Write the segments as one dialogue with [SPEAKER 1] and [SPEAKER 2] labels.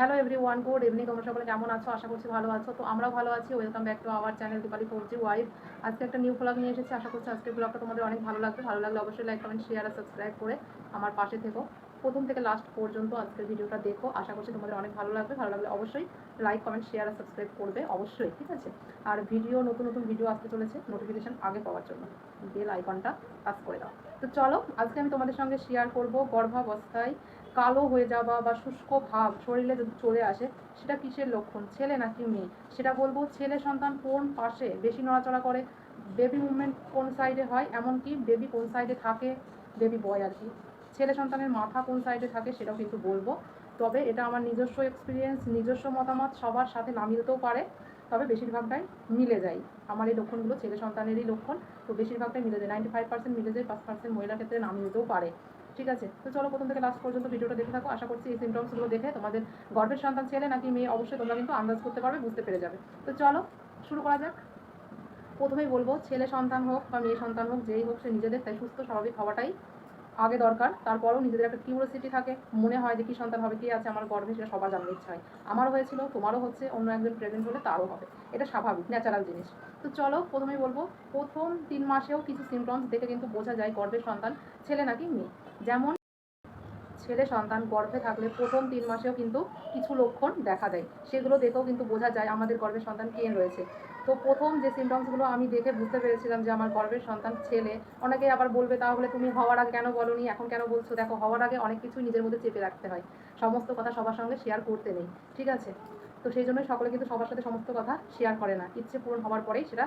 [SPEAKER 1] Hello everyone good evening তোমরা সকলে কেমন আছো? আশা করছি ভালো আছো। তো আমরাও ভালো আছি। Welcome back to our channel Dipali four G wife আজকে একটা নিউ ব্লগ নিয়ে এসেছি। আশা করছি আজকের ব্লগটা তোমাদের অনেক ভালো লাগবে। ভালো লাগলে অবশ্যই লাইক কমেন্ট শেয়ার আর সাবস্ক্রাইব করে আমার পাশে থেকো। প্রথম থেকে লাস্ট পর্যন্ত আজকের ভিডিওটা দেখো। আশা করছি তোমাদের অনেক ভালো লাগবে। ভালো লাগলে অবশ্যই লাইক কমেন্ট শেয়ার আর সাবস্ক্রাইব করবে অবশ্যই, ঠিক আছে? আর ভিডিও নতুন নতুন ভিডিও আসতে চলেছে নোটিফিকেশন আগে পাওয়ার জন্য। বেল আইকনটা টাচ করে দাও। তো চলো, আজকে আমি তোমাদের সঙ্গে শেয়ার করব গর্ভাবস্থায় কালো হয়ে যাওয়া বা শুষ্ক ভাব শরীরে যদি চলে আসে, সেটা কিসের লক্ষণ? ছেলে নাকি মেয়ে? সেটা বলব, ছেলে সন্তান কোন পাশে বেশি নড়াচড়া করে? বেবি মুভমেন্ট কোন সাইডে হয়? এমনকি বেবি কোন সাইডে থাকে? বেবি বয় আর কি। ছেলে সন্তানের মাথা কোন সাইডে থাকে সেটাও কিন্তু বলব। তবে এটা আমার নিজস্ব এক্সপিরিয়েন্স নিজস্ব মতামত, সবার সাথে না মিলতেও পারে। তবে বেশিরভাগটাই মিলে যায়। আমার এই লক্ষণগুলো ছেলে সন্তানেরই লক্ষণ। তো বেশিরভাগটাই মিলে যায়। নাইনটি ফাইভ পার্সেন্ট মিলে যায় পাঁচ পার্সেন্ট মহিলার ক্ষেত্রে না মিলতেও পারে। ঠিক আছে? তো চলো প্রথম থেকে লাস্ট পর্যন্ত ভিডিওটা দেখে থাকো। আশা করছি এই সিমটমসগুলো দেখে তোমাদের গর্ভের সন্তান ছেলে নাকি মেয়ে অবশ্যই তোমরা কিন্তু আন্দাজ করতে পারবে, বুঝতে পেরে যাবে। তো চলো, শুরু করা যাক। প্রথমেই বলব, ছেলে সন্তান হোক বা মেয়ে সন্তান হোক, যেই হোক সে নিজেদের, তাই সুস্থ, স্বাভাবিক হওয়াটাই আগে দরকার, তারপরও নিজেদের একটা কিউরিয়াসিটি থাকে, মনে হয় যে কি সন্তান হবে, কি আছে, আমার গর্ভে সেটা সবার জানতে ইচ্ছা হয়। আমারও হয়েছিল, তোমারও হচ্ছে অন্য একজন প্রেগনেন্ট হলে তারও হবে। এটা স্বাভাবিক ন্যাচারাল জিনিস। তো চলো, প্রথমেই বলব, প্রথম তিন মাসেও কিছু সিমটমস দেখে কিন্তু বোঝা যায় গর্ভের সন্তান ছেলে নাকি মেয়ে। যেমন, ছেলে সন্তান গর্ভে থাকলে প্রথম তিন মাসেও কিন্তু কিছু লক্ষণ দেখা দেয়। সেগুলো দেখেও কিন্তু বোঝা যায় আমাদের গর্ভের সন্তান কে রয়েছে। তো প্রথম যে সিমটমসগুলো আমি দেখে বুঝতে পেরেছিলাম যে আমার গর্ভের সন্তান ছেলে, অনেকে আবার বলবে, তাহলে তুমি হওয়ার আগে কেন বলনি? এখন কেন বলছো? দেখো, হওয়ার আগে অনেক কিছুই নিজের মধ্যে চেপে রাখতে হয়। সমস্ত কথা সবার সঙ্গে শেয়ার করতে নেই, ঠিক আছে? তো সেই জন্যই সকলে কিন্তু সবার সাথে সমস্ত কথা শেয়ার করে না। ইচ্ছে পূরণ হওয়ার পরেই সেটা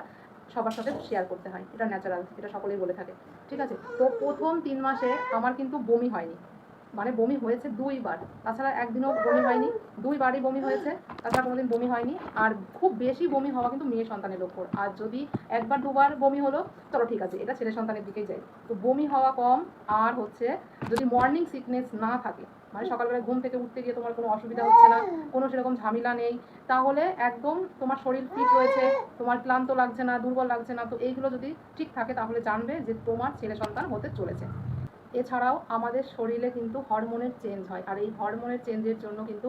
[SPEAKER 1] সবার সাথে শেয়ার করতে হয়। এটা ন্যাচারাল এটা সকলেই বলে থাকে, ঠিক আছে? তো প্রথম তিন মাসে আমার কিন্তু বমি হয়নি। মানে বমি হয়েছে দুইবার। তাছাড়া একদিনও বমি হয়নি, দুইবারই বমি হয়েছে, তাছাড়া কোনোদিন বমি হয়নি। আর খুব বেশি বমি হওয়া কিন্তু মেয়ে সন্তানের ওপর। আর যদি একবার দুবার বমি হলো, চলো ঠিক আছে, এটা ছেলে সন্তানের দিকেই যায় তো বমি হওয়া কম, আর হচ্ছে যদি মর্নিং সিকনেস না থাকে মানে সকালবেলা ঘুম থেকে উঠতে গিয়ে তোমার কোনো অসুবিধা হচ্ছে না, কোনো সেরকম ঝামেলা নেই, তাহলে একদম তোমার শরীর ফিট রয়েছে, তোমার ক্লান্ত লাগছে না, দুর্বল লাগছে না, তো এইগুলো যদি ঠিক থাকে তাহলে জানবে যে তোমার ছেলে সন্তান হতে চলেছে। এছাড়াও আমাদের শরীরে কিন্তু হরমোনের চেঞ্জ হয়। আর এই হরমোনের চেঞ্জের জন্য কিন্তু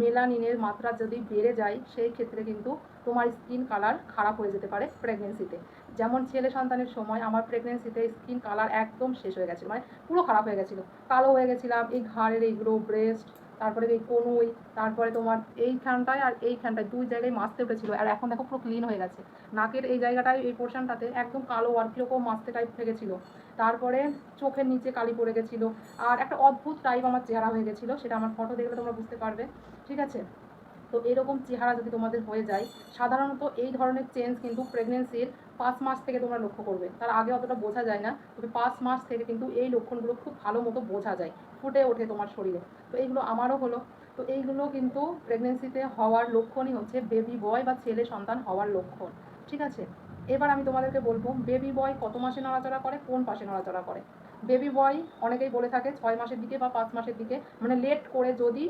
[SPEAKER 1] মেলানিনের মাত্রা যদি বেড়ে যায়, সেই ক্ষেত্রে কিন্তু তোমার স্কিন কালার খারাপ হয়ে যেতে পারে প্রেগনেন্সিতে যেমন ছেলে সন্তানের সময় আমার প্রেগনেন্সিতে স্কিন কালার একদম শেষ হয়ে গেছিল মানে পুরো খারাপ হয়ে গেছিল। কালো হয়ে গেছিলাম, এই ঘাড়ের এইগুলো ব্রেস্ট তারপরে এই কনুই তারপরে তোমার এইখানটায় আর এইখানটায় দুই জায়গায় মাছতে উঠেছিল। আর এখন দেখো পুরো ক্লিন হয়ে গেছে। নাকের এই জায়গাটায়, এই পোর্শনটাতে একদম কালো আর কীরকম মাছতে টাইপ হয়ে গেছিল তারপরে চোখের নিচে কালি পড়ে গেছিল। আর একটা অদ্ভুত টাইপ আমার চেহারা হয়ে গেছিল, সেটা আমার ফটো দেখলে তোমরা বুঝতে পারবে। ঠিক আছে? তো এরকম চেহারা যদি তোমাদের হয়ে যায়, সাধারণত এই ধরনের চেঞ্জ কিন্তু প্রেগনেন্সির পাঁচ মাস থেকে তোমরা লক্ষ্য করবে। তার আগে অতটা বোঝা যায় না, তবে পাঁচ মাস থেকে কিন্তু এই লক্ষণগুলো খুব ভালো মতো বোঝা যায়, ফুটে ওঠে তোমার শরীরে। তো এইগুলো আমারও হলো। তো এইগুলো কিন্তু প্রেগনেন্সিতে হওয়ার লক্ষণই হচ্ছে বেবি বয় বা ছেলে সন্তান হওয়ার লক্ষণ, ঠিক আছে? এবার আমি তোমাদেরকে বলব বেবি বয় কত মাসে নড়াচড়া করে, কোন পাশে নড়াচড়া করে? বেবি বয় অনেকেই বলে থাকে ছয় মাসের দিকে বা পাঁচ মাসের দিকে মানে লেট করে যদি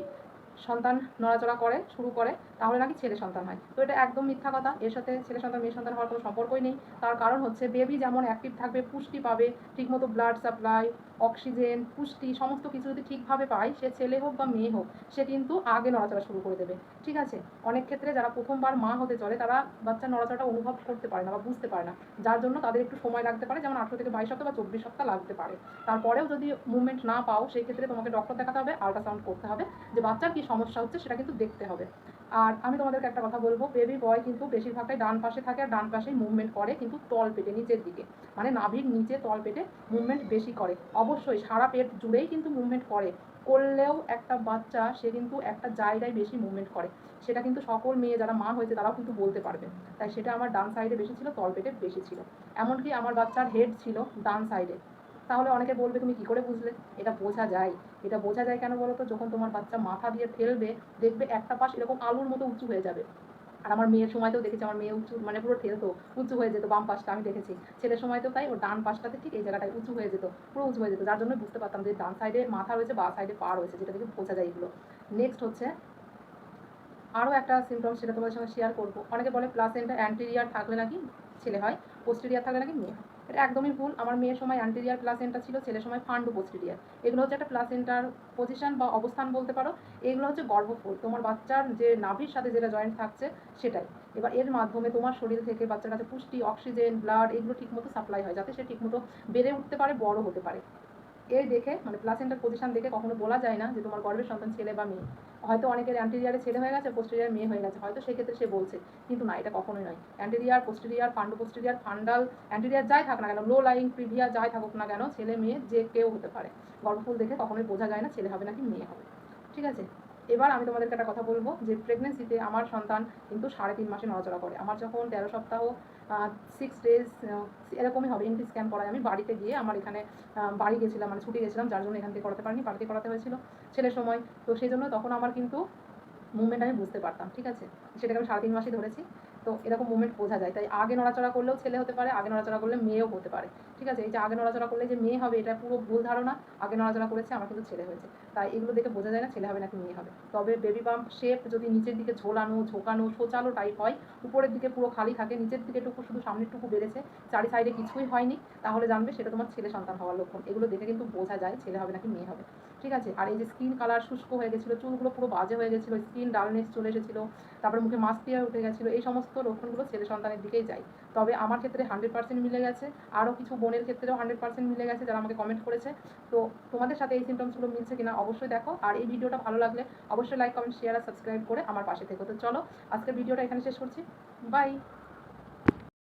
[SPEAKER 1] সন্তান নড়াচড়া করে, শুরু করে, তাহলে নাকি ছেলে সন্তান হয়। তো এটা একদম মিথ্যা কথা। এর সাথে ছেলে সন্তান, মেয়ে সন্তান হওয়ার কোনো সম্পর্কই নেই। তার কারণ হচ্ছে বেবি যেমন অ্যাক্টিভ থাকবে, পুষ্টি পাবে, ঠিকমতো ব্লাড সাপ্লাই অক্সিজেন পুষ্টি, সমস্ত কিছু যদি ঠিকভাবে পায়, সে ছেলে হোক বা মেয়ে হোক, সে কিন্তু আগে নড়াচড়া শুরু করে দেবে। ঠিক আছে? অনেক ক্ষেত্রে যারা প্রথমবার মা হতে চলে, তারা বাচ্চার নড়াচড়াটা অনুভব করতে পারে না বা বুঝতে পারে না। যার জন্য তাদের একটু সময় লাগতে পারে, যেমন আঠেরো থেকে বাইশ সপ্তাহ বা চব্বিশ সপ্তাহ লাগতে পারে। তারপরেও যদি মুভমেন্ট না পাও, সেই ক্ষেত্রে তোমাকে ডক্টর দেখাতে হবে আল্ট্রাসাউন্ড করতে হবে যে বাচ্চার কী সমস্যা হচ্ছে সেটা কিন্তু দেখতে হবে। আর আমি তোমাদেরকে একটা কথা বলব বেবি বয় কিন্তু বেশিরভাগটাই ডান পাশে থাকে আর ডান পাশেই মুভমেন্ট করে কিন্তু তল পেটে, নিচের দিকে। মানে নাভির নিচে তল পেটে মুভমেন্ট বেশি করে। অবশ্যই সারা পেট জুড়েই কিন্তু মুভমেন্ট করে। করলেও একটা বাচ্চা, সে কিন্তু একটা জায়গায় বেশি মুভমেন্ট করে। সেটা কিন্তু সকল মেয়ে যারা মা হয়েছে তারাও কিন্তু বলতে পারবে। তাই সেটা আমার ডান সাইডে বেশি ছিল, তল পেটে বেশি ছিল। এমনকি আমার বাচ্চার হেড ছিল ডান সাইডে তাহলে অনেকে বলবে, তুমি কি করে বুঝলে? এটা বোঝা যায়। এটা বোঝা যায় কেন বলো তো? যখন তোমার বাচ্চা মাথা দিয়ে ফেলবে, দেখবে একটা পাশ এরকম আলুর মতো উঁচু হয়ে যাবে। আর আমার মেয়ের সময়তেও দেখেছি, আমার মেয়ে উঁচু মানে পুরো ঠেলতো, উঁচু হয়ে যেত, বাম পাশটা আমি দেখেছি। ছেলের সময়তেও তাই ও ডান পাশটাতে ঠিক এই জায়গাটায় উঁচু হয়ে যেত, পুরো উঁচু হয়ে যেত। যার জন্য বুঝতে পারতাম যে ডান সাইডে মাথা রয়েছে, বা সাইডে পা রয়েছে, যেটা থেকে বোঝা যায় এগুলো। নেক্সট হচ্ছে, আরও একটা সিমটম সেটা তোমাদের সঙ্গে শেয়ার করব। অনেকে বলে প্লাসেন্টা অ্যান্টেরিয়ার থাকলে নাকি ছেলে হয় পোস্টেরিয়ার থাকলে নাকি মেয়ে হয়। এটা একদমই ভুল। আমার মেয়ের সময় অ্যান্টেরিয়ার প্লাসেন্টা ছিল, ছেলের সময় ফান্ডু পোস্টেরিয়ার এগুলো হচ্ছে একটা প্লাসেন্টার পজিশন বা অবস্থান বলতে পারো। এগুলো হচ্ছে গর্ভফুল। তোমার বাচ্চার যে নাভির সাথে যেটা জয়েন্ট থাকছে, সেটাই। এবার এর মাধ্যমে তোমার শরীর থেকে বাচ্চার কাছে পুষ্টি অক্সিজেন ব্লাড এগুলো ঠিকমতো সাপ্লাই হয়, যাতে সে ঠিকমতো বেড়ে উঠতে পারে, বড় হতে পারে। এই দেখে মানে প্লাসেন্টার পজিশন দেখে কখনো বলা যায় না যে তোমার গর্ভের সন্তান ছেলে বা মেয়ে। হয়তো অনেকের অ্যান্টেরিয়ারে ছেলে হয়ে গেছে পোস্টেরিয়ার মেয়ে হয়ে গেছে, হয়তো সেক্ষেত্রে সে বলছে, কিন্তু না, এটা কখনোই নয়। Anterior posterior fundal posterior fundal anterior যাই থাক না কেন লো লাইং প্রিভিয়া যাই থাকুক না কেন, ছেলে মেয়ে যে কেউ হতে পারে। গর্ভফুল দেখে কখনোই বোঝা যায় না ছেলে হবে নাকি মেয়ে হবে। ঠিক আছে? এবার আমি তোমাদেরকে একটা কথা বলব যে প্রেগনেন্সিতে আমার সন্তান কিন্তু সাড়ে তিন মাসে নড়াচড়া করে। আমার যখন তেরো সপ্তাহ সিক্স ডেজ এরকমই হবে। এনটি স্ক্যান করায়। আমি বাড়িতে গিয়ে আমার এখানে বাড়ি গেছিলাম মানে ছুটি গেছিলাম, যার জন্য এখান থেকে করাতে পারিনি। বাড়িতে করাতে হয়েছিল ছেলের সময়। তো সেই জন্য তখন আমার কিন্তু মুভমেন্ট আমি বুঝতে পারতাম, ঠিক আছে? সেটাকে আমি সাড়ে তিন মাসই ধরেছি। তো এরকম মুভমেন্ট বোঝা যায়। তাই আগে নড়াচড়া করলেও ছেলে হতে পারে, আগে নড়াচড়া করলে মেয়েও হতে পারে। ঠিক আছে? এই যে আগে নড়াচড়া করলে যে মেয়ে হবে, এটা পুরো ভুল ধারণা। আগে নড়াচড়া করেছে, আমার কিন্তু ছেলে হয়েছে। তাই এগুলো দেখে বোঝা যায় না ছেলে হবে নাকি মেয়ে হবে। তবে বেবি বাম্প শেপ যদি নিচের দিকে ঝোলানো, ঝোঁকানো সোচালো টাইপ হয়, উপরের দিকে পুরো খালি থাকে, নিচের দিকে টুকু শুধু সামনের টুকু বেড়েছে, চারি সাইডে কিছুই হয়নি, তাহলে জানবে সেটা তোমার ছেলে সন্তান হওয়ার লক্ষণ। এগুলো দেখে কিন্তু বোঝা যায় ছেলে হবে নাকি মেয়ে হবে। ঠিক আছে? আর এই যে স্কিন কালার শুষ্ক হয়ে গেছিল, চুলগুলো পুরো বাজে হয়ে গেছিল স্কিন ডালনেস চলে এসেছিল, তারপরে মুখে মাস্ক দিয়ে উঠে গেছিল, এই সমস্ত লক্ষণগুলো ছেলে সন্তানের দিকেই যায়। তবে আমার ক্ষেত্রে হান্ড্রেড পার্সেন্ট মিলে গেছে। আরও কিছু বোনের ক্ষেত্রেও হান্ড্রেড পার্সেন্ট মিলে গেছে যারা আমাকে কমেন্ট করেছে। তো তোমাদের সাথে এই সিমটমসগুলো মিলছে কিনা অবশ্যই দেখো। আর এই ভিডিওটা ভালো লাগলে অবশ্যই লাইক কমেন্ট শেয়ার আর সাবস্ক্রাইব করে আমার পাশে থেকো। তো চলো, আজকের ভিডিওটা এখানে শেষ করছি। বাই